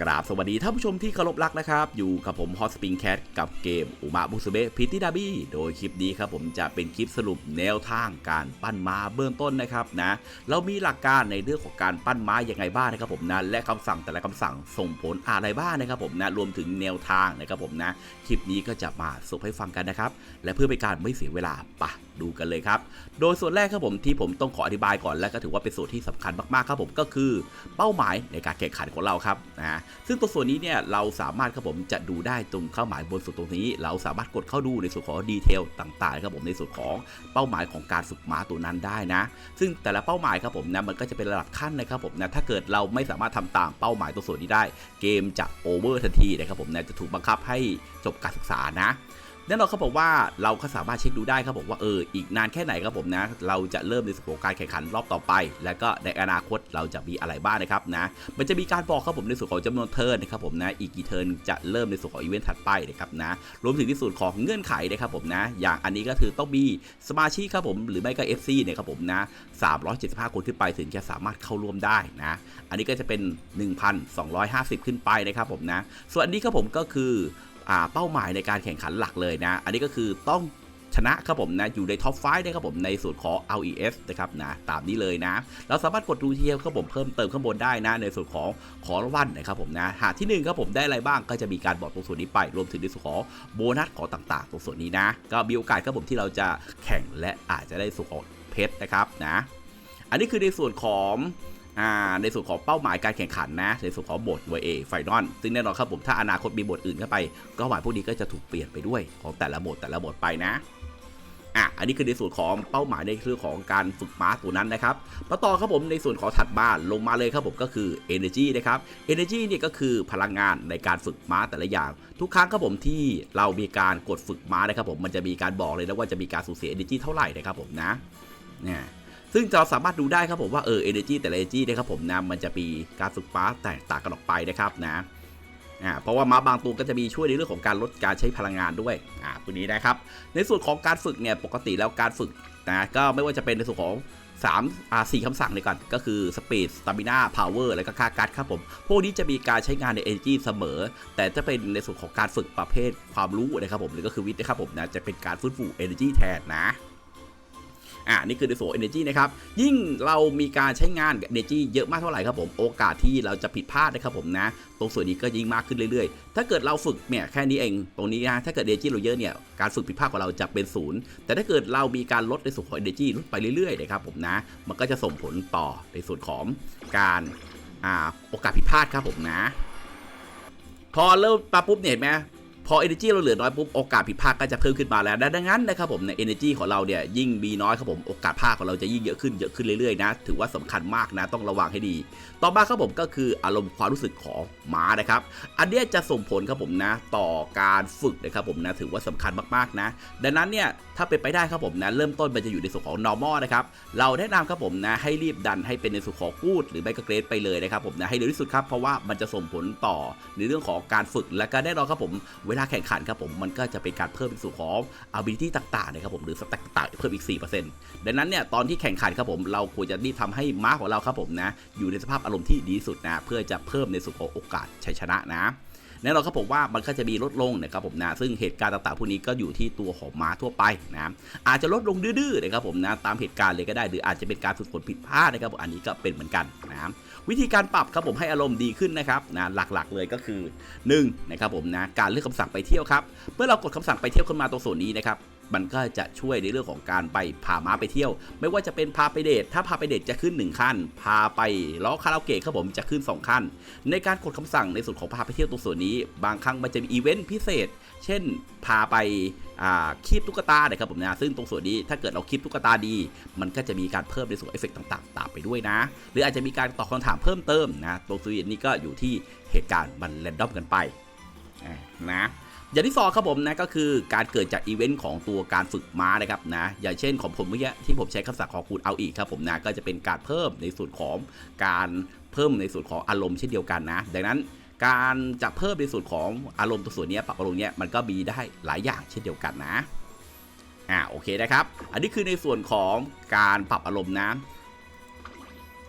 กราบสวัสดีท่านผู้ชมที่เคารพรักนะครับ อยู่กับผมฮอตสปริงแคทกับเกมอุมาบุสเบะพิตตี้ดาบี้โดยคลิปนี้ครับผมจะเป็นคลิปสรุปแนวทางการปั้นม้าเบื้องต้นนะครับนะเรามีหลักการในเรื่องของการปั้นม้ายังไงบ้างนะครับผมนะและคำสั่งแต่ละคำสั่งส่งผลอะไรบ้างนะครับผมนะรวมถึงแนวทางนะครับผมนะคลิปนี้ก็จะมาสรุปให้ฟังกันนะครับและเพื่อเป็นการไม่เสียเวลาปะ ดูกันเลยครับ โดยส่วนแรกครับผมที่ผมต้องขออธิบายก่อนและก็ถือว่าเป็นส่วนที่สำคัญมากๆครับผมก็คือเป้าหมายในการแข่งขันของเราครับนะซึ่งตัวส่วนนี้เนี่ยเราสามารถครับผมจะดูได้ตรงเป้าหมายบนสุดตรงนี้ เราสามารถกดเข้าดูในส่วนของดีเทลต่างๆครับผมในส่วนของเป้าหมายของการฝึกม้าตัวนั้นได้นะ ซึ่งแต่ละเป้าหมายครับผมนะมันก็จะเป็นระดับขั้นนะครับผมนะถ้าเกิดเราไม่สามารถทำตามเป้าหมายตัวส่วนนี้ได้ เกมจะโอเวอร์ทันทีนะครับผมนะจะถูกบังคับให้จบการศึกษานะ แน่นอนครับผมว่าเราก็สามารถเช็คดูได้ครับผมว่าเอออีกนานแค่ไหนครับผมนะ เราจะเริ่มในส่วนของการแข่งขันรอบต่อไป แล้วก็ในอนาคตเราจะมีอะไรบ้างนะครับนะมันจะมีการบอกครับผมในส่วนของจำนวนเทิร์นนะครับผมนะอีกกี่เทิร์นจะเริ่มในส่วนของอีเวนต์ถัดไปนะครับนะรวมถึงในส่วนของเงื่อนไขนะครับผมนะ อย่างอันนี้ก็คือต้องมีสมาชิกครับผมหรือไม่ก็ FC เนี่ยครับผมนะ375 คนขึ้นไปถึงจะสามารถเข้าร่วมได้นะอันนี้ก็จะเป็น 1,250 ขึ้นไปนะครับผมนะส่วนอันนี้ครับผมก็คือ เป้าหมายในการแข่งขันหลักเลยนะ อันนี้ก็คือต้องชนะครับผมนะอยู่ในท็อปไฟนะครับผมในส่วนของ LES นะครับนะตามนี้เลยนะ เราสามารถกดดูเทียครับผมเพิ่มเติมข้างบนได้นะ ในส่วนของของรางวัลนะครับผมนะหากที่หนึ่งครับผมได้อะไรบ้างก็จะมีการบอกตรงส่วนนี้ไป รวมถึงในส่วนของโบนัสของต่างๆ ตรงส่วนนี้นะ ก็มีโอกาสครับผมที่เราจะแข่งและอาจจะได้ส่วนของเพชรนะครับนะ อันนี้คือในส่วนของ อ่าในส่วนของเป้าหมายการแข่งขันนะในส่วนของบท VA ไฟนอลซึ่งแน่นอนครับผมถ้าอนาคตมีบทอื่นเข้าไป ก็หมายพวกนี้ก็จะถูกเปลี่ยนไปด้วยของแต่ละบทแต่ละบทไปนะอะอันนี้คือในส่วนของเป้าหมายในเรื่องของการฝึกม้าตัวนั้นนะครับมาต่อครับผมในส่วนของถัดมาลงมาเลยครับผมก็คือ energy นะครับ energy เนี่ยก็คือพลังงานในการฝึกม้าแต่ละอย่าง ทุกครั้งครับผมที่เรามีการกดฝึกม้านะครับผมมันจะมีการบอกเลยนะว่าจะมีการสูญเสีย energy เท่าไหร่นะครับผมนะเนี่ย ซึ่งเราสามารถดูได้ครับผมว่าเออ energy แต่ละ energy นะครับผมนะมันจะมีการฝึกม้าแตกต่างกันออกไปนะครับนะอ่าเพราะว่าม้าบางตัวก็จะมีช่วยในเรื่องของการลดการใช้พลังงานด้วยอ่าตัวนี้นะครับ ในส่วนของการฝึกเนี่ยปกติแล้วการฝึกนะก็ไม่ว่าจะเป็นในส่วนของ3อ่า4คำสั่งเลยก่อน ก็คือ Speed Stamina Power แล้วก็ค่าการ์ดครับผม พวกนี้จะมีการใช้งานใน Energy เสมอ แต่จะเป็นในส่วนของการฝึกประเภทความรู้นะครับผมหรือก็คือวิทย์นะครับผมนะจะเป็นการฟื้นฟู Energy แทนนะ อ่านี่คือในส่วน energy นะครับยิ่งเรามีการใช้งาน energy เยอะมากเท่าไหร่ครับผมโอกาสที่เราจะผิดพลาดนะครับผมนะ ตรงส่วนนี้ก็ยิ่งมากขึ้นเรื่อยๆ ถ้าเกิดเราฝึกเนี่ยแค่นี้เองตรงนี้นะถ้าเกิด energy เราเยอะเนี่ยการฝึกผิดพลาดของเราจะเป็นศูนย์แต่ถ้าเกิดเรามีการลดในส่วนของ energy ลดไปเรื่อยๆนะครับผมนะ มันก็จะส่งผลต่อในส่วนของการอ่าโอกาสผิดพลาดครับผมนะ พอเริ่มปาปุ๊บเนี่ยเห็นไหม พอ energy เราเหลือน้อยปุ๊บโอกาสผิดพลาดก็จะเพิ่มขึ้นมาแล้วดังนั้นนะครับผมใน energy ของเราเนี่ยยิ่งมีน้อยครับผมโอกาสพลาดของเราจะยิ่งเยอะขึ้นเยอะขึ้นเรื่อยๆนะถือว่าสำคัญมากนะต้องระวังให้ดี ต่อมาครับผมก็คืออารมณ์ความรู้สึกของม้านะครับ อันนี้จะส่งผลครับผมนะต่อการฝึกนะครับผมนะถือว่าสำคัญมากๆนะ ดังนั้นเนี่ยถ้าเป็นไปได้ครับผมนะเริ่มต้นมันจะอยู่ในส่วนของ normal นะครับเราแนะนำครับผมนะให้รีบดันให้เป็นในส่วนของกูดหรือไม่ก็เกรดไปเลยนะครับผมนะให้เร็วที่สุดครับเพราะว่ามันจะส่งผลต่อในเรื่องของการฝึกและก็แน่นอนครับผมเวลาแข่งขันครับผมมันก็จะเป็นการเพิ่มในส่วนของ ability ต่างๆนะครับผมหรือสแต็กต่างๆเพิ่มอีก 4%ดังนั้นเนี่ยตอนที่แข่งขันครับผมเราควรจะรีบทำให้ม้าของเราครับผมนะอยู่ในสภาพอารมณ์ที่ดีสุดนะเพื่อจะเพิ่มในส่วนของโอกาสชัยชนะนะแน่นอนครับผมว่ามันก็จะมีลดลงนะครับผมนะซึ่งเหตุการณ์ต่างๆพวกนี้ก็อยู่ที่ตัวของม้าทั่วไปนะอาจจะลดลงดื้อๆนะครับผมนะตามเหตุการณ์เลยก็ได้ หรืออาจจะเป็นการฝึกฝนผิดพลาดนะครับผมอันนี้ก็เป็นเหมือนกันนะ วิธีการปรับครับผมให้อารมณ์ดีขึ้นนะครับนะหลักๆเลยก็คือ1นะครับผมนะการเลือกคำสั่งไปเที่ยวครับเมื่อเรากดคำสั่งไปเที่ยวขึ้นมาตรงส่วนนี้นะครับ มันก็จะช่วยในเรื่องของการไปพาม้าไปเที่ยว ไม่ว่าจะเป็นพาไปเดทถ้าพาไปเดทจะขึ้น 1 ขั้น พาไปล้อคาราโอเกะครับผมจะขึ้น 2 ขั้น ในการกดคำสั่งในส่วนของพาไปเที่ยวตรงส่วนนี้ บางครั้งมันจะมีอีเวนต์พิเศษ เช่น พาไปคีบตุ๊กตานะครับผมนะซึ่งตรงส่วนนี้ถ้าเกิดเราคีบตุ๊กตาดี มันก็จะมีการเพิ่มในส่วนเอฟเฟกต์ต่างๆตามไปด้วยนะ หรืออาจจะมีการตอบคำถามเพิ่มเติมนะตรงส่วนนี้ก็อยู่ที่เหตุการณ์มันแรนดอมกันไปนะ อย่างที่สองครับผมนะก็คือการเกิดจากอีเวนต์ของตัวการฝึกม้านะครับนะอย่างเช่นของผมเมื่อกี้ที่ผมใช้คำสั่งของคุณเอาอีกครับผมนะก็จะเป็นการเพิ่มในส่วนของการเพิ่มในส่วนของอารมณ์เช่นเดียวกันนะ ดังนั้นการจะเพิ่มในส่วนของอารมณ์ตัวส่วนนี้ปรับอารมณ์เนี้ยมันก็มีได้หลายอย่างเช่นเดียวกันนะอ่าโอเคนะครับ อันนี้คือในส่วนของการปรับอารมณ์นะ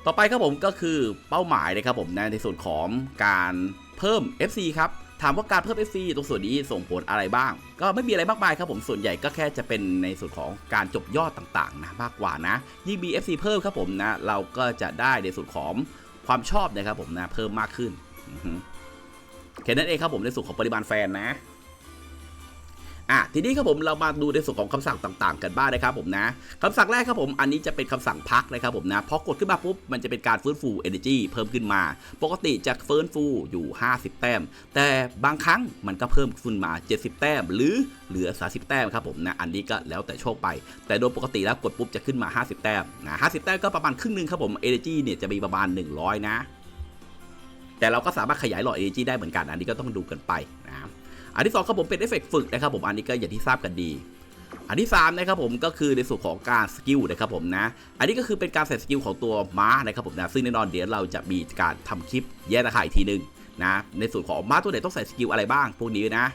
ต่อไปครับผมก็คือเป้าหมายนะครับผมนะในส่วนของการเพิ่ม FC ครับ ถามว่าการเพิ่ม FC ตรงส่วนนี้ส่งผลอะไรบ้าง ก็ไม่มีอะไรมากมายครับผมส่วนใหญ่ก็แค่จะเป็นในส่วนของการจบยอดต่างๆนะมากกว่านะยิ่งมี FC เพิ่มครับผมนะเราก็จะได้ในส่วนของความชอบนะครับผมนะเพิ่มมากขึ้นแค่นั้นเองครับผมในส่วนของปริมาณแฟนนะ อะทีนี้ครับผมเรามาดูในส่วนของคำสั่งต่างๆ กันบ้างนะครับผมนะคำสั่งแรกครับผมอันนี้จะเป็นคำสั่งพักนะครับผมนะพอกดขึ้นมาปุ๊บมันจะเป็นการฟื้นฟู energy เพิ่มขึ้นมา ปกติจะฟื้นฟูอยู่ 50 แต้ม แต่บางครั้งมันก็เพิ่มขึ้นมา 70 แต้ม หรือเหลือ 30 แต้มครับผมนะอันนี้ก็แล้วแต่โชคไป แต่โดยปกติแล้วกดปุ๊บจะขึ้นมา 50 แต้มนะ50 แต้มก็ประมาณครึ่งหนึงครับผม energy เนี่ยจะมีประมาณ 100 นะแต่เราก็สามารถขยายหลอด energy ได้เหมือนกัน อันนี้ก็ต้องดูกันไป อันที่2ครับผมเป็นเอฟเฟกฝึกนะครับผมอันนี้ก็อย่างที่ทราบกันดี อันที่3นะครับผมก็คือในส่วนของการสกิลนะครับผมนะ อันนี้ก็คือเป็นการใส่สกิลของตัวม้านะครับผมนะซึ่งแน่นอนเดี๋ยวเราจะมีการทำคลิปแยกราคาอีกทีหนึ่งนะในส่วนของม้าตัวไหนต้องใส่สกิลอะไรบ้างพวกนี้นะ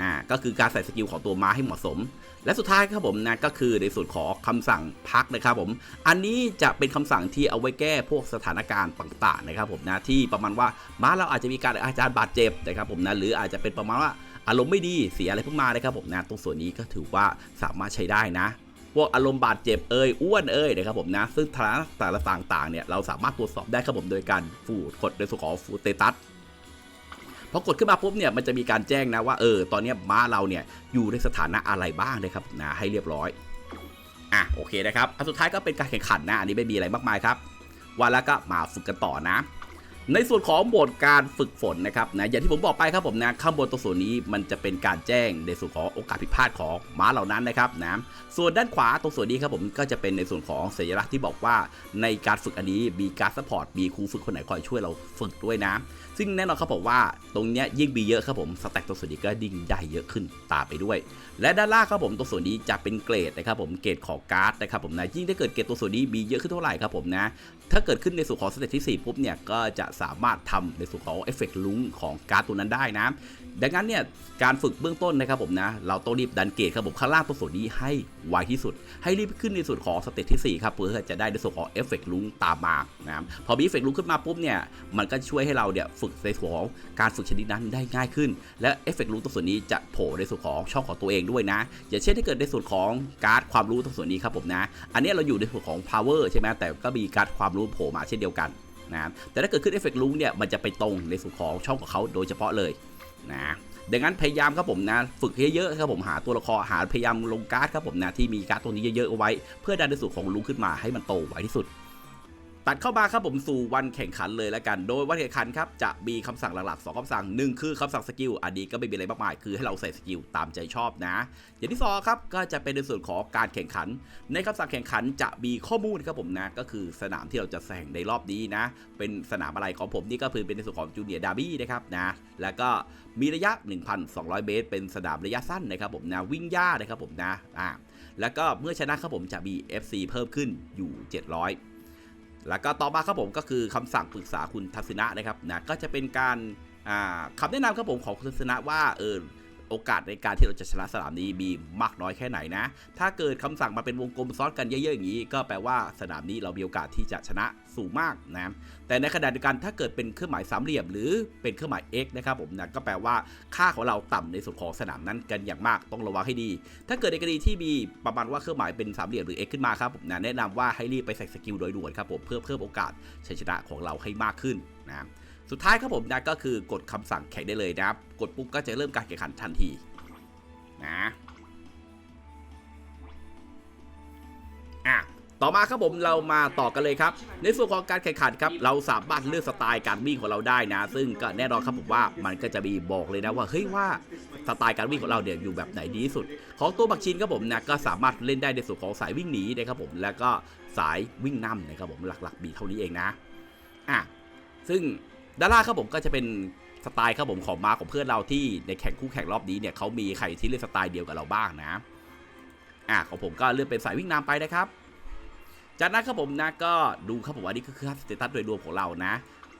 อ่าก็คือการใส่สกิลของตัวม้าให้เหมาะสม และสุดท้ายครับผมนะก็คือในส่วนของคำสั่งพักนะครับผม อันนี้จะเป็นคำสั่งที่เอาไว้แก้พวกสถานการณ์ต่างๆนะครับผมนะที่ประมาณว่าม้าเราอาจจะมีการอาจารย์บาดเจ็บนะครับผมนะหรืออาจจะเป็นประมาณว่าอารมณ์ไม่ดีเสียอะไรพวกมานะครับผมนะตรงส่วนนี้ก็ถือว่าสามารถใช้ได้นะพวกอารมณ์บาดเจ็บเอ่ยอ้วนเอ่ยนะครับผมนะซึ่งฐานะแต่ละต่างๆเนี่ยเราสามารถตรวจสอบได้ครับผมโดยการฟูดกดในส่วนของฟูเตตัส พอกดขึ้นมาปุ๊บเนี่ยมันจะมีการแจ้งนะว่าเออตอนนี้ม้าเราเนี่ยอยู่ในสถานะอะไรบ้างนะครับนะให้เรียบร้อยอะโอเคนะครับอันสุดท้ายก็เป็นการแข่งขันนะอันนี้ไม่มีอะไรมากมายครับวันแล้วก็มาฝึกกันต่อนะ ในส่วนของโหมดการฝึกฝนนะครับนะอย่างที่ผมบอกไปครับผมนะข้างบนตรงส่วนนี้มันจะเป็นการแจ้งในส่วนของโอกาสผิดพลาดของม้าเหล่านั้นนะครับนะส่วนด้านขวาตรงส่วนนี้ครับผมก็จะเป็นในส่วนของสัญลักษณ์ที่บอกว่าในการฝึกอันนี้มีการซัพพอร์ตมีครูฝึกคนไหนคอยช่วยเราฝึกด้วยนะ ซึ่งแน่นอนครับผมว่าตรงเนี้ยยิ่งมีเยอะครับผมสแต็กตรงส่วนนี้ก็ยิ่งใหญ่เยอะขึ้นตามไปด้วย และด้านล่างครับผมตรงส่วนนี้จะเป็นเกรดนะครับผมเกรดของการ์ดนะครับผมนะยิ่งถ้าเกิดเกรดตัวส่วนนี้มีเยอะขึ้นเท่าไหร่ครับผมนะถ้าเกิดขึ้นในส่วนของสเตตที่ 4 ปุ๊บเนี่ยก็จะสามารถทำในส่วนของเอฟเฟกต์ลุ้งของการ์ดตัวนั้นได้นะดังนั้นเนี่ยการฝึกเบื้องต้นนะครับผมนะเราต้องรีบดันเกรดครับผมข้างล่างตัวส่วนนี้ให้ไวที่สุด ให้รีบขึ้นในส่วนของสเตตที่ 4 ครับเพื่อจะได้ในส่วนของเอฟเฟกต์ลุ้งตามมานะพอมีเอฟเฟกต์ลุ้งขึ้นมาปุ๊บเนี่ยมันก็ช่วยให้เราเนี่ยฝึกในส่วนของการฝึกชนิดนั้นได้ง่ายขึ้น และเอฟเฟกต์ลุ้ตัวส่วนนี้จะโผล่ในส่วนของช่องของตัวเองด้วยนะอย่างเช่นถ้าเกิดในส่วนของการ์ดความรู้ตรงส่วนนี้ครับผมนะ อันนี้เราอยู่ในส่วนของ power ใช่ไหมแต่ก็มีการ์ดความรู้โผล่มาเช่นเดียวกันนะแต่ถ้าเกิดขึ้นเอฟเฟกต์ลุ้เนี่ยมันจะไปตรงในส่วนของช่องของเขาโดยเฉพาะเลยนะดังนั้นพยายามครับผมนะฝึกเยอะๆครับผมหาตัวละครหาพยายามลงการ์ดครับผมนะที่มีการ์ดตัวนี้เยอะๆเอาไว้ เพื่อดันในส่วนของลุ้ขึ้นมาให้มันโตไวที่สุด ตัดเข้ามาครับผมสู่วันแข่งขันเลยแล้วกัน โดยวันแข่งขันครับจะมีคำสั่งหลักๆสองคำสั่งหนึ่งคือคำสั่งสกิลอันนี้ก็ไม่มีอะไรมากมาย คือให้เราใส่สกิลตามใจชอบนะ อย่างที่สองครับก็จะเป็นในส่วนของการแข่งขัน ในคำสั่งแข่งขันจะมีข้อมูลครับผมนะก็คือสนามที่เราจะแข่งในรอบนี้นะ เป็นสนามอะไรของผมนี่ก็คือเป็นในส่วนของจูเนียร์ดาร์บี้นะครับนะแล้วก็มีระยะ 1,200 เมตร เป็นสนามระยะสั้นนะครับผมนะวิ่งหญ้านะครับผมนะอ่าแล้วก็เมื่อชนะครับผมจะมี FC เพิ่มขึ้นอยู่ 700 แล้วก็ต่อมาครับผมก็คือคำสั่งปรึกษาคุณทัศนะนะครับนะก็จะเป็นการอ่าคำแนะนำครับผมของคุณทัศนะว่าเออ โอกาสในการที่เราจะชนะสนามนี้มีมากน้อยแค่ไหนนะ ถ้าเกิดคำสั่งมาเป็นวงกลมซ้อนกันเยอะๆอย่างนี้ ก็แปลว่าสนามนี้เรามีโอกาสที่จะชนะสูงมากนะ แต่ในขณะเดียวกันถ้าเกิดเป็นเครื่องหมายสามเหลี่ยม หรือเป็นเครื่องหมาย x นะครับผมนะก็แปลว่าค่าของเราต่ำในส่วนของสนามนั้นกันอย่างมากต้องระวังให้ดี ถ้าเกิดในกรณีที่มีประมาณว่าเครื่องหมายเป็นสามเหลี่ยมหรือ x ขึ้นมาครับผมนะแนะนำว่าให้รีบไปใส่สกิลโดยด่วนครับผมเพื่อเพิ่มโอกาสชัยชนะของเราให้มากขึ้นนะ สุดท้ายครับผมนะก็คือกดคำสั่งแข่งได้เลยนะครับ กดปุ๊บก็จะเริ่มการแข่งขันทันทีนะอะต่อมาครับผมเรามาต่อกันเลยครับ ในส่วนของการแข่งขันครับเราสามารถเลือกสไตล์การวิ่งของเราได้นะ ซึ่งก็แน่นอนครับผมว่ามันก็จะมีบอกเลยนะว่าเฮ้ยว่าสไตล์การวิ่งของเราเนี่ยอยู่แบบไหนดีที่สุด ของตัวบักชินครับผมนะก็สามารถเล่นได้ในส่วนของสายวิ่งหนีนะครับผมแล้วก็สายวิ่งนำนะครับผมหลักๆมีเท่านี้เองนะอะซึ่ง ด้านล่างครับผมก็จะเป็นสไตล์ครับผมของมาของเพื่อนเราที่ในแข่งคู่แข่งรอบนี้เนี่ยเขามีใครที่เล่นสไตล์เดียวกับเราบ้างนะอะของผมก็เลือกเป็นสายวิ่งนำไปนะครับ จากนั้นครับผมนะก็ดูครับผมว่านี่คือสเตตัสโดยรวมของเรานะ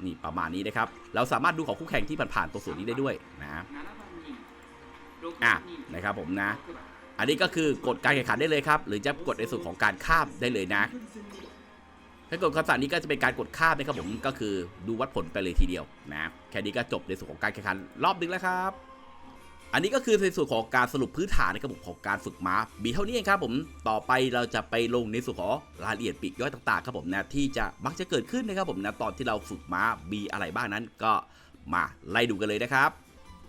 นี่ประมาณนี้นะครับ เราสามารถดูของคู่แข่งที่ผ่านๆตัวส่วนนี้ได้ด้วยนะอะนะครับผมนะ อันนี้ก็คือกดการแข่งขันได้เลยครับ หรือจะกดในส่วนของการข้ามได้เลยนะ ถ้ากดคำสั่งนี้ก็จะเป็นการกดข้ามนะครับผมก็คือดูวัดผลไปเลยทีเดียวนะแค่นี้ก็จบในส่วนของการแข่งขันรอบหนึงแล้วครับอันนี้ก็คือในส่วนของการสรุปพื้นฐานนะครับผมของการฝึกม้ามีเท่านี้เองครับผมต่อไปเราจะไปลงในส่วนของรายละเอียดปลีกย่อยต่างๆครับผมนะที่จะมักจะเกิดขึ้นนะครับผมนะตอนที่เราฝึกม้ามีอะไรบ้างนั้นก็มาไล่ดูกันเลยนะครับ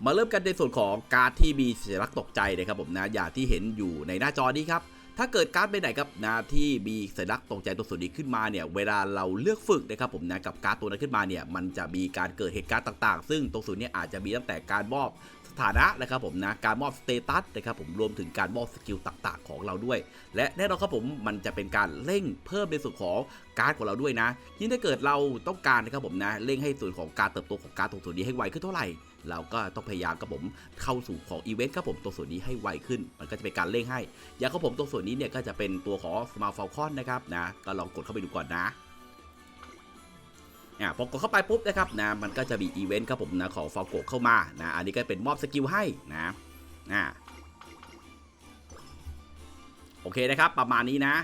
มาเริ่มกันในส่วนของการ์ดที่มีสัญลักษณ์ตกใจนะครับผมนะอย่างที่เห็นอยู่ในหน้าจอนี้ครับ ถ้าเกิดการ์ดไปไหนครับนะที่มีสัญลักษณ์ตกใจตัวส่วนนี้ขึ้นมาเนี่ยเวลาเราเลือกฝึกนะครับผมนะกับการ์ดตัวนั้นขึ้นมาเนี่ยมันจะมีการเกิดเหตุการณ์ต่างๆ ซึ่งตรงส่วนนี้อาจจะมีตั้งแต่การมอบสถานะนะครับผมนะการมอบสเตตัสนะครับผมรวมถึงการมอบสกิลต่างๆ ของเราด้วย และแน่นอนครับผมมันจะเป็นการเร่งเพิ่มในส่วนของการ์ดของเราด้วยนะยิ่งถ้าเกิดเราต้องการนะครับผมนะเร่งให้ส่วนของการเติบโตของการ์ดตรงส่วนนี้ให้ไวขึ้นเท่าไหร่ เราก็ต้องพยายามครับผมเข้าสู่ของอีเวนต์ครับผมตัวส่วนนี้ให้ไวขึ้น มันก็จะเป็นการเร่งให้ อย่างของผมตัวส่วนนี้เนี่ยก็จะเป็นตัวของ Smart Falcon นะครับนะก็ลองกดเข้าไปดูก่อนนะอ่าพอกดเข้าไปปุ๊บนะครับนะมันก็จะมีอีเวนต์ครับผมนะของฟ a l c o เข้ามานะอันนี้ก็เป็นมอบสกิลให้นะอ่าโอเคนะครับประมาณนี้นะ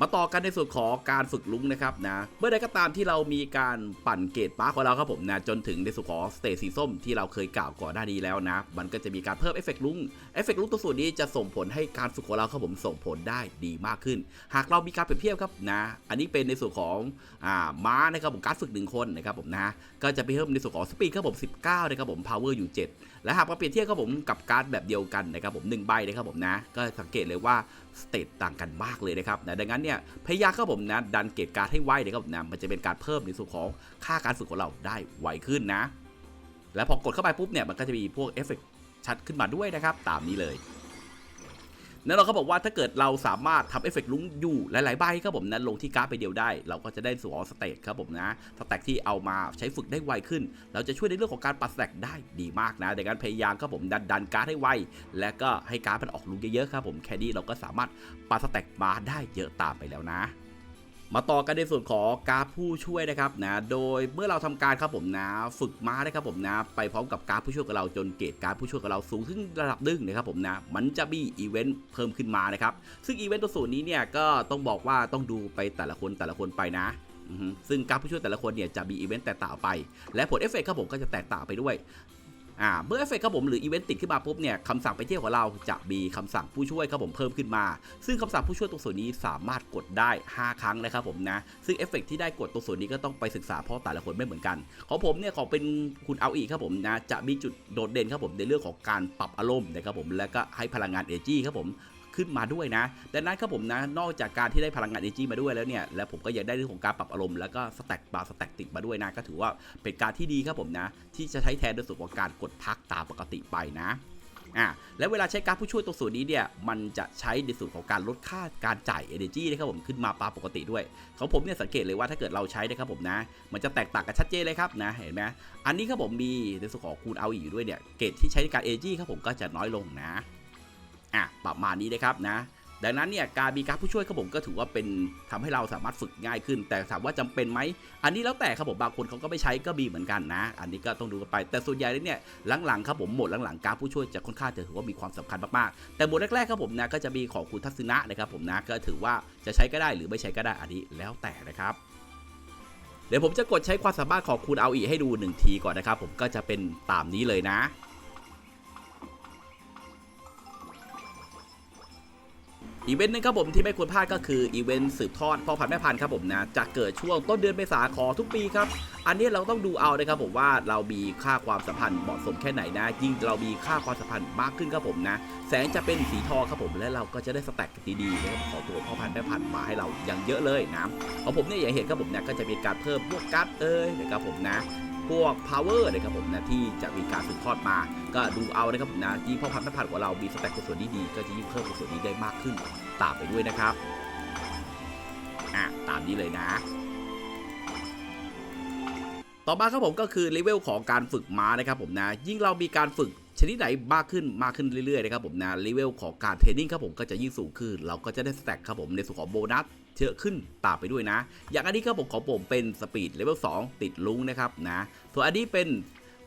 มาต่อกันในส่วนของการฝึกลุงนะครับนะเมื่อใดก็ตามที่เรามีการปั่นเกตปาร์คของเราครับผมนะจนถึงในส่วนของสเตจสีส้มที่เราเคยกล่าวก่อนหน้านี้แล้วนะ มันก็จะมีการเพิ่มเอฟเฟกต์ลุงเอฟเฟกต์ลุงตัวส่วนนี้จะส่งผลให้การฝึกของเราครับผมส่งผลได้ดีมากขึ้น หากเรามีการเปรียบเทียบครับนะ อันนี้เป็นในส่วนของอ่าม้านะครับผมการฝึกหนึ่งคนนะครับผมนะก็จะไปเพิ่มในส่วนของสปีดครับผม19นะครับผมพาวเวอร์อยู่ 7 และหากมาเปรียบเทียบครับผมกับการ์ดแบบเดียวกันนะครับผมหนึ่งใบนะครับผมนะก็สังเกตเลยว่าสเตตต่างกันมากเลยนะครับนะดังนั้นเนี่ยพยายามครับผมนะดันเกตการ์ดให้ไวนะครับผมนะมันจะเป็นการเพิ่มในส่วนของค่าการฝึกของเราได้ไวขึ้นนะ และพอกดเข้าไปปุ๊บเนี่ยมันก็จะมีพวกเอฟเฟกต์ชัดขึ้นมาด้วยนะครับตามนี้เลย แล้วเราก็บอกว่าถ้าเกิดเราสามารถทำเอฟเฟกต์ลุ้งอยู่หลายๆใบครับผมนั้นลงที่การ์ดไปเดียวได้ เราก็จะได้ส่วนขอสเต็กครับผมนะสแต็กที่เอามาใช้ฝึกได้ไวขึ้น เราจะช่วยในเรื่องของการปัดสแต็กได้ดีมากนะในการพยายามครับผมดันดันการ์ดให้ไวและก็ให้การ์ดมันออกลุงเยอะๆครับผมแค่นี้เราก็สามารถปัดสแต็กมาได้เยอะตามไปแล้วนะ มาต่อกันในส่วนของการผู้ช่วยนะครับนะ โดยเมื่อเราทำการครับผมนะ ฝึกม้านะครับผมนะ ไปพร้อมกับการผู้ช่วยกับเราจนเกรดการผู้ช่วยกับเราสูงขึ้นระดับหนึงนะครับผมนะ มันจะมีอีเวนต์เพิ่มขึ้นมานะครับ ซึ่งอีเวนต์ตัวสูตรนี้เนี่ยก็ต้องบอกว่าต้องดูไปแต่ละคนแต่ละคนไปนะซึ่งการผู้ช่วยแต่ละคนเนี่ยจะมีอีเวนต์แตกต่างไป และผลเอฟเฟกต์ครับผมก็จะแตกต่างไปด้วย อ่าเมื่อเอฟเฟกต์ครับผมหรืออีเวนต์ติดขึ้นมาปุ๊บเนี่ยคำสั่งไปเที่ยวของเราจะมีคำสั่งผู้ช่วยครับผมเพิ่มขึ้นมา ซึ่งคำสั่งผู้ช่วยตรงส่วนนี้สามารถกดได้ 5 ครั้งนะครับผมนะซึ่งเอฟเฟกต์ที่ได้กดตรงส่วนนี้ก็ต้องไปศึกษาเพราะแต่ละคนไม่เหมือนกันของผมเนี่ยของเป็นคุณเอาอีครับผมนะจะมีจุดโดดเด่นครับผมในเรื่องของการปรับอารมณ์นะครับผมและก็ให้พลังงานเอจีครับผม ขึ้นมาด้วยนะดังนั้นครับผมนะนอกจากการที่ได้พลังงานเอเจีมาด้วยแล้วเนี่ยและผมก็ยังได้เรื่องของการปรับอารมณ์แล้วก็สแต็กบาร์สแต็กติดมาด้วยนะก็ถือว่าเป็นการที่ดีครับผมนะ ที่จะใช้แทนในส่วนของการกดพักตามปกติไปนะอ่าแล้วเวลาใช้การผู้ช่วยตรงส่วนนี้เนี่ยมันจะใช้ในส่วนของการลดค่าการจ่าย energy นะครับผมขึ้นมาปาปกติด้วยของผมเนี่ยสังเกตเลยว่าถ้าเกิดเราใช้นะครับผมนะ มันจะแตกต่างกันชัดเจนเลยครับนะเห็นไหมอันนี้ครับผมมีในส่วนของคูณเอาอีกอยู่ด้วยเนี่ยเกรดที่ใช้ในการ energy ครับผมก็จะน้อยลงนะ อะประมาณนี้นะครับนะดังนั้นเนี่ยการมีการผู้ช่วยครับผมก็ถือว่าเป็นทำให้เราสามารถฝึกง่ายขึ้น แต่ถามว่าจำเป็นไหมอันนี้แล้วแต่ครับผมบางคนเขาก็ไม่ใช้ก็มีเหมือนกันนะ อันนี้ก็ต้องดูกันไปแต่ส่วนใหญ่แล้วเนี่ยหลังๆครับผมหมดหลังๆการผู้ช่วยจะค่อนข้างจะถือว่ามีความสำคัญมากๆแต่โหมดแรกๆครับผมนะก็จะมีของคุณทัศนะนะครับผมนะก็ถือว่าจะใช้ก็ได้หรือไม่ใช้ก็ได้อันนี้แล้วแต่นะครับเดี๋ยวผมจะกดใช้ความสามารถของคุณเอาอีให้ดูหนึ่งทีก่อนนะครับผมก็จะเป็นตามนี้เลยนะ อีเวนต์นึงครับผมที่ไม่ควรพลาดก็คืออีเวนต์สืบทอดพ่อพันธุ์แม่พันธุ์ครับผมนะจะเกิดช่วงต้นเดือนเมษาของทุกปีครับ อันนี้เราต้องดูเอานะครับผมว่าเรามีค่าความสัมพันธ์เหมาะสมแค่ไหนนะ ยิ่งเรามีค่าความสัมพันธ์มากขึ้นครับผมนะ แสงจะเป็นสีทองครับผมและเราก็จะได้สแต็กดีๆนะครับของตัวพ่อพันธุ์แม่พันธุ์มาให้เราอย่างเยอะเลยนะของผมเนี่ยอย่างเห็นครับผมเนะก็จะมีการเพิ่มพวกการ์ดเอ้ยนะครับผมนะ พวก power นะครับผมนะที่จะมีการสืบทอดมา ก็ดูเอานะครับผมนะยิ่งพ่อพันธุ์แม่พันธุ์ของเรามีสแต็กส่วนนี้ดีก็จะยิ่งเพิ่มส่วนนี้ได้มากขึ้นตามไปด้วยนะครับอะตามนี้เลยนะต่อมาครับผมก็คือเลเวลของการฝึกม้านะครับผมนะยิ่งเรามีการฝึกชนิดไหนมากขึ้นมากขึ้นเรื่อยๆนะครับผมนะเลเวลของการเทรนนิ่งครับผมก็จะยิ่งสูงขึ้น เราก็จะได้สแต็กครับผมในส่วนของโบนัส เยอะขึ้นตามไปด้วยนะ อย่างอันนี้ครับผมของผมเป็นสปีดเลเวล2ติดลุงนะครับนะส่วนอันนี้เป็น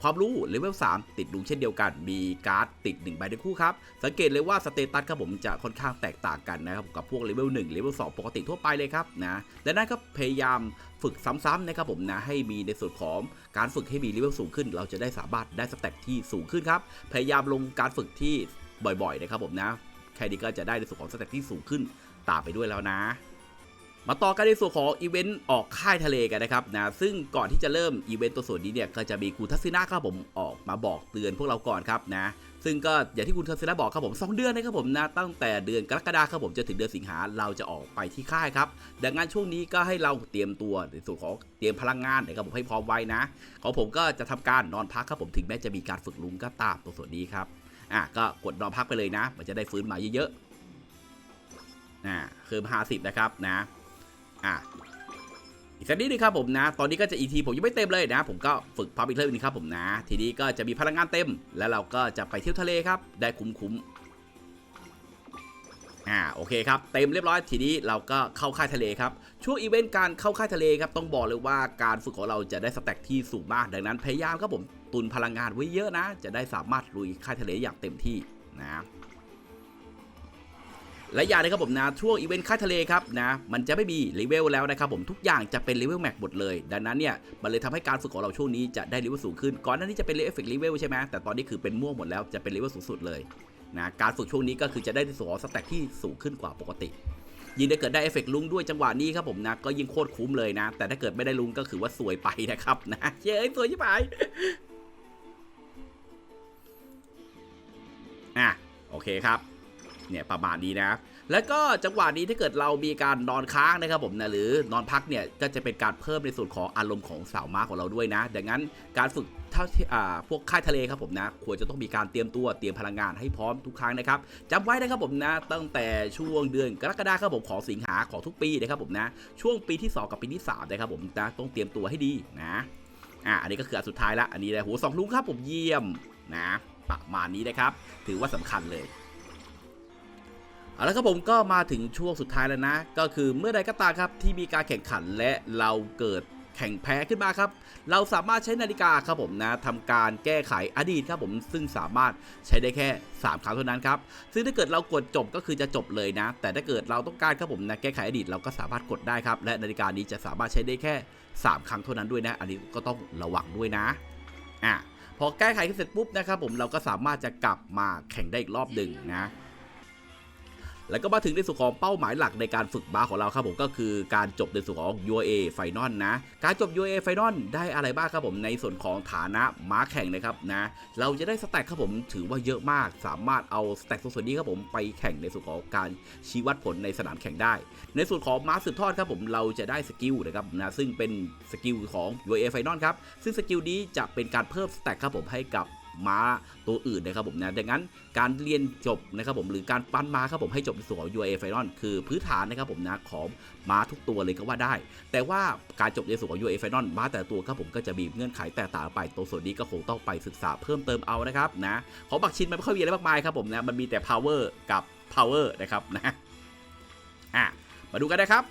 ความรู้เลเวล3ติดลุงเช่นเดียวกัน มีการ์ดติด1ใบทั้งคู่ครับ สังเกตเลยว่าสเตตัสครับผมจะค่อนข้างแตกต่างกันนะครับกับพวกเลเวล1เลเวล2ปกติทั่วไปเลยครับนะดังนั้นก็พยายามฝึกซ้ำๆนะครับผมนะให้มีในส่วนของการฝึกให้มีเลเวลสูงขึ้น เราจะได้สามารถได้สแต็กที่สูงขึ้นครับ พยายามลงการฝึกที่บ่อยๆนะครับผมนะแค่นี้ก็จะได้ในส่วนของสแต็กที่สูงขึ้นตามไปด้วยแล้วนะ มาต่อกันในส่วนของอีเวนต์ออกค่ายทะเลกันนะครับนะซึ่งก่อนที่จะเริ่มอีเวนต์ตัวส่วนนี้เนี่ยก็จะมีคุณทัศนาครับผมออกมาบอกเตือนพวกเราก่อนครับนะซึ่งก็อย่างที่คุณทัศนาบอกครับผม2เดือนนะครับผมนะตั้งแต่เดือนกรกฎาคมครับผมจนถึงเดือนสิงหาเราจะออกไปที่ค่ายครับดังนั้นช่วงนี้ก็ให้เราเตรียมตัวในส่วนของเตรียมพลังงานนะครับผมให้พร้อมไว้นะของผมก็จะทำการนอนพักครับผมถึงแม้จะมีการฝึกลุงก็ตามตัวส่วนนี้ครับอะก็กดนอนพักไปเลยนะ มันจะได้ฟื้นมาเยอะๆอ่าคือ50นะครับนะ อะอีกสักนิดนึงครับผมนะ ตอนนี้ก็จะ ET ผมยังไม่เต็มเลยนะ ผมก็ฝึกพับอีกเรื่องนึงครับผมนะ ทีนี้ก็จะมีพลังงานเต็ม แล้วเราก็จะไปเที่ยวทะเลครับ ได้คุ้มๆ อ่า โอเคครับ เต็มเรียบร้อย ทีนี้เราก็เข้าค่ายทะเลครับ ช่วงอีเวนต์การเข้าค่ายทะเลครับ ต้องบอกเลยว่าการฝึกของเราจะได้สแต็กที่สูงมาก ดังนั้นพยายามครับผม ตุนพลังงานไว้เยอะนะ จะได้สามารถลุยค่ายทะเลอย่างเต็มที่นะ และอย่างนะครับผมนะช่วงอีเวนต์ค่ายทะเลครับนะมันจะไม่มีเลเวลแล้วนะครับผมทุกอย่างจะเป็นเลเวลแม็กหมดเลย ดังนั้นเนี่ยมันเลยทำให้การฝึกของเราช่วงนี้จะได้เลเวลสูงขึ้น ก่อนหน้านี้จะเป็นเลเวลเอฟเฟกต์เลเวลใช่ไหมแต่ตอนนี้คือเป็นม่วงหมดแล้วจะเป็นเลเวลสูงสุดเลยนะการฝึกช่วงนี้ก็คือจะได้ในส่วนของสแต็กที่สูงขึ้นกว่าปกติ ยิ่งถ้เกิดได้เอฟเฟกต์ลุงด้วยจังหวะนี้ครับผมนะก็ยิ่งโคตรคุ้มเลยนะ แต่ถ้าเกิดไม่ได้ลุงก็คือว่าสวยไปนะครับนะเย้ยสวยชิบหายอะโอเคครับ เนี่ยประมาณนี้นะ แล้วก็จังหวะนี้ถ้าเกิดเรามีการนอนค้างนะครับผมนะหรือนอนพักเนี่ยก็จะเป็นการเพิ่มในส่วนของอารมณ์ของสาวม้าของเราด้วยนะดังนั้นการฝึกเท่าที่อ่าพวกค่ายทะเลครับผมนะควรจะต้องมีการเตรียมตัวเตรียมพลังงานให้พร้อมทุกครั้งนะครับจำไว้นะครับผมนะตั้งแต่ช่วงเดือนกรกฎาคมครับผมของสิงหาของทุกปีนะครับผมนะช่วงปีที่ 2 กับปีที่3นะครับผมนะต้องเตรียมตัวให้ดีนะอ่าอันนี้ก็คืออันสุดท้ายละอันนี้นะหัวสองลุงครับผมเยี่ยมนะประมาณนี้นะครับ ถือว่าสำคัญเลย เอาละครับผมก็มาถึงช่วงสุดท้ายแล้วนะ ก็คือเมื่อใดก็ตามครับที่มีการแข่งขันและเราเกิดแข่งแพ้ขึ้นมาครับ เราสามารถใช้นาฬิกาครับผมนะทำการแก้ไขอดีตครับผมซึ่งสามารถใช้ได้แค่ 3 ครั้งเท่านั้นครับ ซึ่งถ้าเกิดเรากดจบก็คือจะจบเลยนะ แต่ถ้าเกิดเราต้องการครับผมนะแก้ไขอดีตเราก็สามารถกดได้ครับ และนาฬิกานี้จะสามารถใช้ได้แค่ 3 ครั้งเท่านั้นด้วยนะ อันนี้ก็ต้องระวังด้วยนะอะพอแก้ไขเสร็จปุ๊บนะครับผมเราก็สามารถจะกลับมาแข่งได้อีกรอบหนึ่งนะ แล้วก็มาถึงในส่วนของเป้าหมายหลักในการฝึกบาสของเราครับผมก็คือการจบในส่วนของ UA Final นะ การจบ UA Final ได้อะไรบ้างครับผมในส่วนของฐานะม้าแข่งนะครับนะ เราจะได้สแต็กครับผมถือว่าเยอะมาก สามารถเอาสแต็กส่วนนี้ครับผมไปแข่งในส่วนของการชี้วัดผลในสนามแข่งได้ ในส่วนของม้าสืบทอดครับผมเราจะได้สกิลนะครับนะซึ่งเป็นสกิลของ UA Final ครับซึ่งสกิลนี้จะเป็นการเพิ่มสแต็กครับผมให้กับ ม้าตัวอื่นนะครับผมนะดังนั้นการเรียนจบนะครับผมหรือการปั้นม้าครับผมให้จบในส่วนของ UA Final คือพื้นฐานนะครับผมนะของม้าทุกตัวเลยก็ว่าได้ แต่ว่าการจบในส่วนของ UA Final ม้าแต่ตัวครับผมก็จะมีเงื่อนไขแตกต่างไปตัวส่วนนี้ก็คงต้องไปศึกษาเพิ่มเติมเอานะครับนะของบักชินมันไม่ค่อยมีอะไรมากมายครับผมนะมันมีแต่ power กับ power นะครับนะอะมาดูกันนะครับ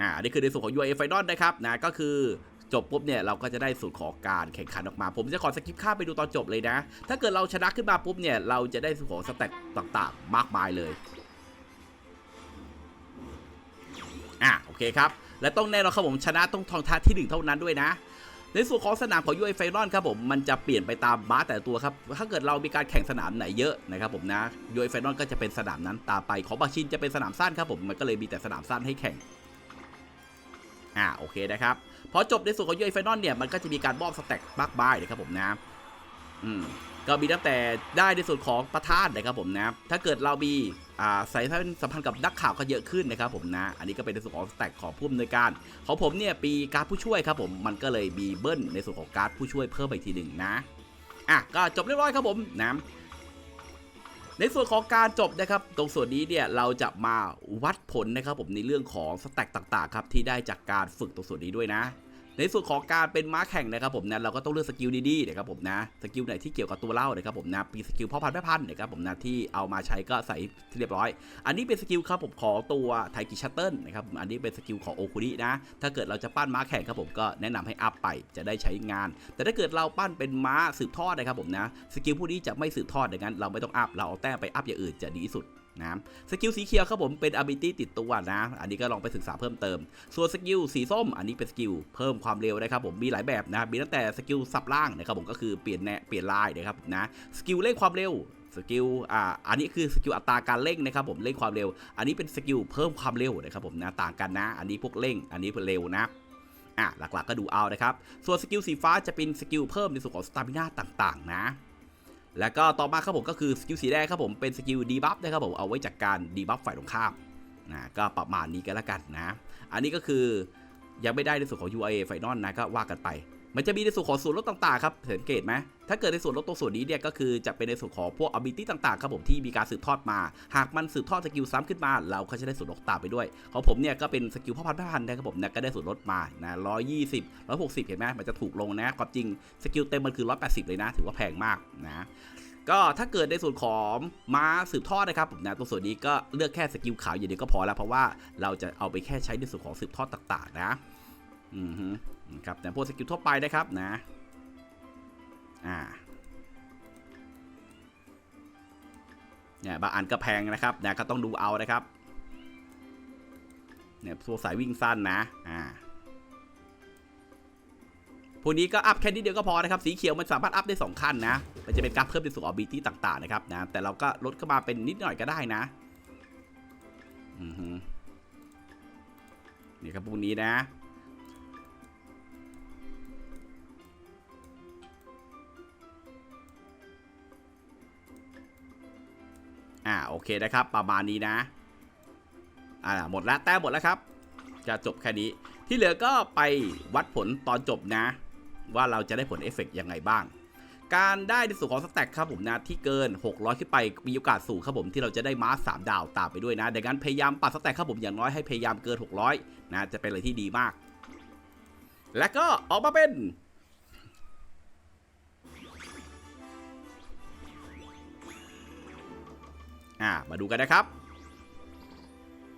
อ่านนี้คือในส่วนของ UA Final นะครับนะก็คือจบปุ๊บเนี่ยเราก็จะได้สูตรของการแข่งขันออกมา ผมจะขอสกิปข้ามไปดูตอนจบเลยนะ ถ้าเกิดเราชนะขึ้นมาปุ๊บเนี่ยเราจะได้สูตรของสแต็กต่างๆ มากมายเลยอะโอเคครับ และต้องแน่นอนครับผมชนะต้องทองทัดที่หนึ่งเท่านั้นด้วยนะ ในส่วนของสนามของ UA Final ครับผมมันจะเปลี่ยนไปตามบาสแต่ตัวครับ ถ้าเกิดเรามีการแข่งสนามไหนเยอะนะครับผมนะ UA Final ก็จะเป็นสนามนั้นตามไป ของบาชินจะเป็นสนามสั้นครับผมมันก็เลยมีแต่สนามสั้นให้แข่ง อ่าโอเคนะครับพอจบในส่วนของ UA Final เนี่ยมันก็จะมีการมอบสแต็กมากมายนะครับผมนะอืมก็มีตั้งแต่ได้ในส่วนของประธานนะครับผมนะ ถ้าเกิดเรามีอ่าสายสัมพันธ์กับนักข่าวก็เยอะขึ้นนะครับผมนะ อันนี้ก็เป็นในส่วนของสแต็กของผู้อำนวยการ ของผมเนี่ยปีการผู้ช่วยครับผมมันก็เลยมีเบิ้ลในส่วนของการผู้ช่วยเพิ่มไปทีหนึ่งนะ อะก็จบเรียบร้อยครับผมนะ ในส่วนของการจบนะครับ ตรงส่วนนี้เนี่ยเราจะมาวัดผลนะครับผมในเรื่องของสแต็กต่างๆครับที่ได้จากการฝึกตรงส่วนนี้ด้วยนะ ในส่วนของการเป็นม้าแข่งนะครับผมนะเราก็ต้องเลือกสกิลดีๆนะครับผมนะสกิลไหนที่เกี่ยวกับตัวเล่านะครับผมนะมีสกิลพ่อพันธุ์แม่พันธุ์นะครับผมนะที่เอามาใช้ก็ใส่ที่เรียบร้อย อันนี้เป็นสกิลครับผมของตัวไทกิชัตเติลนะครับอันนี้เป็นสกิลของโอคุรินะถ้าเกิดเราจะปั้นม้าแข่งครับผมก็แนะนำให้อัพไปจะได้ใช้งาน แต่ถ้าเกิดเราปั้นเป็นม้าสืบทอดนะครับผมนะสกิลพวกนี้จะไม่สืบทอดดังนั้น เราไม่ต้องอัพเราเอาแต้มไปอัพอย่างอื่นจะดีที่สุด นะสกิลสีเขียวครับผมเป็น ability ติดตัวนะ อันนี้ก็ลองไปศึกษาเพิ่มเติม ส่วนสกิลสีส้ม อันนี้เป็นสกิลเพิ่มความเร็วนะครับผมมีหลายแบบนะมีตั้งแต่สกิลสับล่างนะครับผมก็คือเปลี่ยนแนเปลี่ยนลายนะครับนะสกิลเร่งความเร็วสกิล อ่า อันนี้คือสกิลอัตราการเร่งนะครับผม เร่งความเร็ว อันนี้เป็นสกิลเพิ่มความเร็วนะครับผมนะต่างกันนะ อันนี้พวกเร่ง อันนี้เป็นเร็วนะ อะหลักๆก็ดูเอานะครับ ส่วนสกิลสีฟ้าจะเป็นสกิลเพิ่มในส่วนของสตามิน่าต่างๆ นะ แล้วก็ต่อมาครับผมก็คือสกิลสีแดงครับผมเป็นสกิลดีบัฟนะครับผมเอาไว้จากการดีบัฟฝ่ายตรงข้ามนะก็ประมาณนี้กันแล้วกันนะ อันนี้ก็คือยังไม่ได้ในส่วนของ UIA ไฟนอลนะก็ว่ากันไป มันจะมีในส่วนของส่วนลดต่างๆครับสังเกตไหมถ้าเกิดในส่วนลดตรงส่วนนี้เนี่ยก็คือจะเป็นในส่วนของพวก ability ต่างๆครับผมที่มีการสืบทอดมา หากมันสืบทอดสกิลซ้ำขึ้นมา เราก็จะได้ส่วนลดตามไปด้วย ของผมเนี่ยก็เป็นสกิลพ่อพันธุ์พ่อพันธุ์นะครับผมนะก็ได้ส่วนลดมานะร้อยยี่สิบร้อยหกสิบเห็นไหมมันจะถูกลงนะความจริงสกิลเต็มมันคือร้อยแปดสิบเลยนะ ถือว่าแพงมากนะก็ถ้าเกิดในส่วนของม้าสืบทอดนะครับผมนะตรงส่วนนี้ก็เลือกแค่สกิลขาวอย่างเดียวก็พอแล้วเพราะว่าเราจะเอาไปแค่ใช้ในส่วนของสืบทอดต่าง ๆ นะ อือ ครับแต่พวกสกิลทั่วไปนะครับนะอ่าเนี่ยบางอันก็แพงนะครับนะก็ต้องดูเอานะครับเนี่ยตัวสายวิ่งสั้นนะอ่าพวกนี้ก็อัพแค่นิดเดียวก็พอนะครับ สีเขียวมันสามารถอัพได้ 2 ขั้นนะ มันจะเป็นการเพิ่มในส่วนของบีตี้ต่างๆนะครับนะแต่เราก็ลดเข้ามาเป็นนิดหน่อยก็ได้นะอือฮึนี่ครับพวกนี้นะ เคนะครับ ประมาณนี้นะ อ่าหมดแล้วแต้มหมดแล้วครับ จะจบแค่นี้ ที่เหลือก็ไปวัดผลตอนจบนะ ว่าเราจะได้ผลเอฟเฟกต์ยังไงบ้าง การได้ในส่วนของสแต็กครับผมนะที่เกิน 600 ขึ้นไปมีโอกาสสูงครับผมที่เราจะได้มาส3ดาวตามไปด้วยนะดังนั้นพยายามปัดสแต็กครับผมอย่างน้อยให้พยายามเกิน 600 นะจะเป็นอะไรที่ดีมาก และก็ออกมาเป็น อ่ามาดูกันนะครับ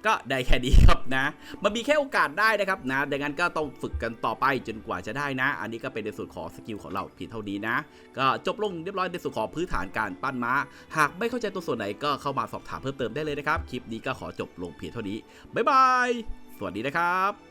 ก็ได้แค่นี้ครับนะ มันมีแค่โอกาสได้นะครับนะดังนั้นก็ต้องฝึกกันต่อไปจนกว่าจะได้นะ อันนี้ก็เป็นในส่วนของสกิลของเราเพียงเท่านี้นะ ก็จบลงเรียบร้อยในส่วนของพื้นฐานการปั้นม้า หากไม่เข้าใจตัวส่วนไหนก็เข้ามาสอบถามเพิ่มเติมได้เลยนะครับ คลิปนี้ก็ขอจบลงเพียงเท่านี้บ๊ายบาย สวัสดีนะครับ